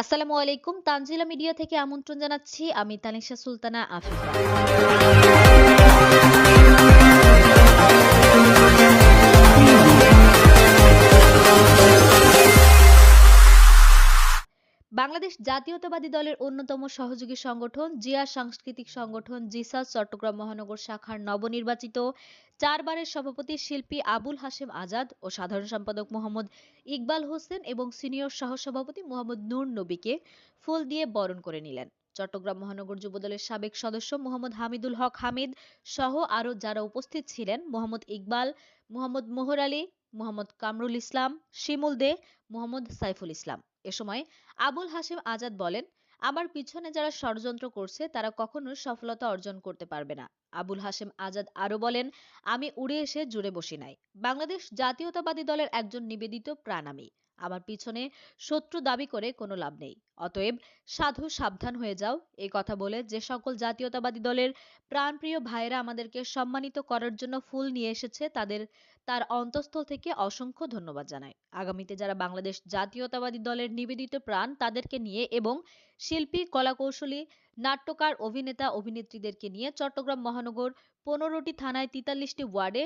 আসসালামু আলাইকুম তানজিলা মিডিয়া থেকে আমন্ত্রণ জানাচ্ছি। আমি তানিশা সুলতানা আফিফা বাংলাদেশ জাতীয়তাবাদী দলের অন্যতম সহযোগী সংগঠন জিয়া সাংস্কৃতিক সংগঠন জিসাস চট্টগ্রাম মহানগর শাখার নবনির্বাচিত চারবারের সভাপতি শিল্পী আবুল হাশেম আজাদ ও সাধারণ সম্পাদক মোহাম্মদ ইকবাল হোসেন এবং সিনিয়র সহসভাপতি মোহাম্মদ নূর নবীকে ফুল দিয়ে বরণ করে নিলেন। চট্টগ্রাম মহানগর যুবদলের সাবেক সদস্য মোহাম্মদ হামিদুল হক হামিদ সহ আরও যারা উপস্থিত ছিলেন, মোহাম্মদ ইকবাল, মোহাম্মদ মোহর আলী, মোহাম্মদ কামরুল ইসলাম, শিমুল দে, মোহাম্মদ সাইফুল ইসলাম। এ সময় আবুল হাশেম আজাদ বলেন, আমার পিছনে যারা ষড়যন্ত্র করছে, তারা কখনো সফলতা অর্জন করতে পারবে না। আবুল হাশেম আজাদ আরও বলেন, আমি উড়ে এসে জুড়ে বসি নাই। বাংলাদেশ জাতীয়তাবাদী দলের একজন নিবেদিত প্রাণ আমি। আমার পিছনে শত্রু দাবি করে কোনো লাভ নেই। অতএব সাধু সাবধান হয়ে যাও। এই কথা বলে যে সকল জাতীয়তাবাদী দলের প্রাণপ্রিয় ভাইয়েরা আমাদেরকে সম্মানিত করার জন্য ফুল নিয়ে এসেছে, তাদের, তার অন্তঃস্থল থেকে অসংখ্য ধন্যবাদ জানাই। আগামীতে যারা বাংলাদেশ জাতীয়তাবাদী দলের নিবেদিত প্রাণ, তাদেরকে নিয়ে এবং শিল্পী, কলাকৌশলী, নাট্যকার, অভিনেতা, অভিনেত্রীদেরকে নিয়ে চট্টগ্রাম মহানগর পনেরোটি থানায় তেতাল্লিশটি ওয়ার্ডে